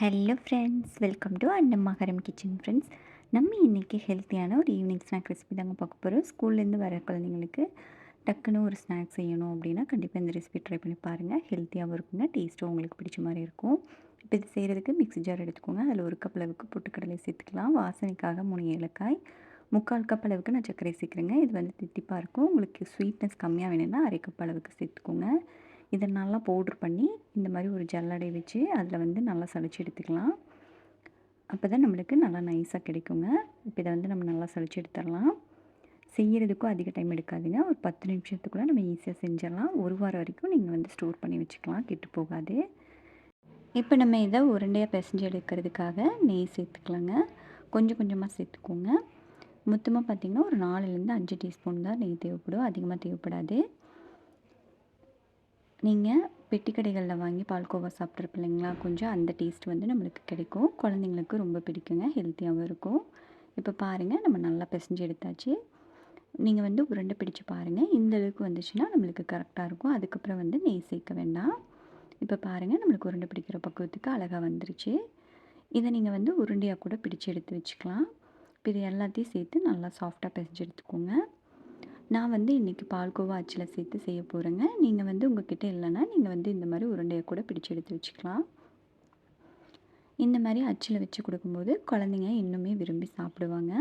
Hello friends welcome to Annamakaram kitchen friends நம்ம இன்றைக்கி ஹெல்த்தியான ஒரு ஈவினிங் ஸ்நாக் ரெசிபி தாங்க பார்க்க போகிறோம் ஸ்கூல்லேருந்து வர குழந்தைங்களுக்கு டக்குன்னு ஒரு ஸ்நாக்ஸ் செய்யணும் அப்படின்னா கண்டிப்பாக இந்த ரெசிபி ட்ரை பண்ணி பாருங்கள் ஹெல்த்தியாகவும் இருக்குங்க டேஸ்ட்டும் உங்களுக்கு பிடிச்ச மாதிரி இருக்கும். இப்போ இது செய்கிறதுக்கு மிக்ஸி ஜார் எடுத்துக்கோங்க. அதில் ஒரு கப் அளவுக்கு பொட்டுக்கடலை சேர்த்துக்கலாம். வாசனைக்காக மூணு ஏலக்காய் முக்கால் கப் அளவுக்கு நான் சர்க்கரை சேர்க்குறேங்க. இது வந்து தித்திப்பாக இருக்கும். உங்களுக்கு ஸ்வீட்னஸ் கம்மியாக வேணும்னா அரை கப் அளவுக்கு சேர்த்துக்கோங்க. இதை நல்லா பவுட்ரு பண்ணி இந்த மாதிரி ஒரு ஜல்லடை வச்சு அதில் வந்து நல்லா சளிச்சு எடுத்துக்கலாம். அப்போ தான் நம்மளுக்கு நல்லா நைஸாக கிடைக்குங்க. இப்போ இதை வந்து நம்ம நல்லா சளிச்சு எடுத்துடலாம். செய்கிறதுக்கும் அதிக டைம் எடுக்காதுங்க. ஒரு பத்து நிமிஷத்துக்குள்ளே நம்ம ஈஸியாக செஞ்சிடலாம். ஒரு வாரம் வரைக்கும் நீங்கள் வந்து ஸ்டோர் பண்ணி வச்சுக்கலாம். கெட்டு போகாது. இப்போ நம்ம இதை உருண்டையாக பிசைஞ்சு எடுக்கிறதுக்காக நெய் சேர்த்துக்கலாங்க. கொஞ்சம் கொஞ்சமாக சேர்த்துக்கோங்க. மொத்தமாக பார்த்திங்கன்னா ஒரு நாலுலேருந்து அஞ்சு டீஸ்பூன் தான் நெய் தேவைப்படும். அதிகமாக தேவைப்படாது. நீங்கள் பெட்டி கடைகளில் வாங்கி பால்கோவா சாப்பிட்ருப்பில்லைங்களா கொஞ்சம் அந்த டேஸ்ட் வந்து நம்மளுக்கு கிடைக்கும். குழந்தைங்களுக்கு ரொம்ப பிடிக்குங்க. ஹெல்த்தியாகவும் இருக்கும். இப்போ பாருங்கள் நம்ம நல்லா பிசைஞ்சு எடுத்தாச்சு. நீங்கள் வந்து உருண்டை பிடிச்சு பாருங்கள் இந்த அளவுக்கு வந்துச்சுன்னா நம்மளுக்கு கரெக்டாக இருக்கும். அதுக்கப்புறம் வந்து நெய் சேர்க்க வேண்டாம். இப்போ பாருங்கள் நம்மளுக்கு உருண்டை பிடிக்கிற பக்குவத்துக்கு அழகாக வந்துருச்சு. இதை நீங்கள் வந்து உருண்டையாக கூட பிடிச்சு எடுத்து வச்சுக்கலாம். இப்போ இது எல்லாத்தையும் சேர்த்து நல்லா சாஃப்டாக பிசைஞ்சு எடுத்துக்கோங்க. நான் வந்து இன்றைக்கி பால்கோவா அச்சில் சேர்த்து செய்ய போகிறேங்க நீங்கள் வந்து உங்ககிட்ட இல்லைன்னா நீங்கள் வந்து இந்த மாதிரி உருண்டையை கூட பிடிச்சி எடுத்து வச்சுக்கலாம். இந்த மாதிரி அச்சில் வச்சு கொடுக்கும்போது குழந்தைங்க இன்னுமே விரும்பி சாப்பிடுவாங்க.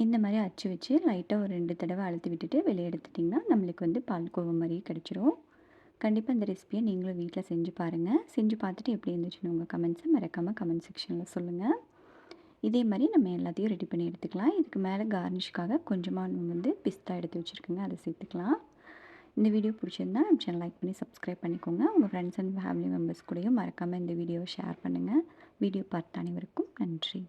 இந்த மாதிரி அச்சு வச்சு லைட்டாக ஒரு ரெண்டு தடவை அழுத்தி விட்டுட்டு வெளியே எடுத்துட்டிங்கன்னா நம்மளுக்கு வந்து பால்கோவா மாதிரியே கிடச்சிரும். கண்டிப்பாக இந்த ரெசிபியை நீங்களும் வீட்டில் செஞ்சு பாருங்கள் செஞ்சு பார்த்துட்டு எப்படி இருந்துச்சுன்னு உங்கள் கமெண்ட்ஸை மறக்காமல் கமெண்ட் செக்ஷனில் சொல்லுங்கள் இதே மாதிரி நம்ம எல்லாத்தையும் ரெடி பண்ணி எடுத்துக்கலாம். இதுக்கு மேலே கார்னிஷ்காக கொஞ்சமாக நம்ம வந்து பிஸ்தா எடுத்து வச்சுருக்கோங்க. அதை சேர்த்துக்கலாம். இந்த வீடியோ பிடிச்சிருந்தா நம்ம சேனல் லைக் பண்ணி சப்ஸ்கிரைப் பண்ணிக்கோங்க. உங்கள் ஃப்ரெண்ட்ஸ் அண்ட் ஃபேமிலி மெம்பர்ஸ் கூடயும் மறக்காமல் இந்த வீடியோவை ஷேர் பண்ணுங்கள் வீடியோ பார்த்த அனைவருக்கும் நன்றி.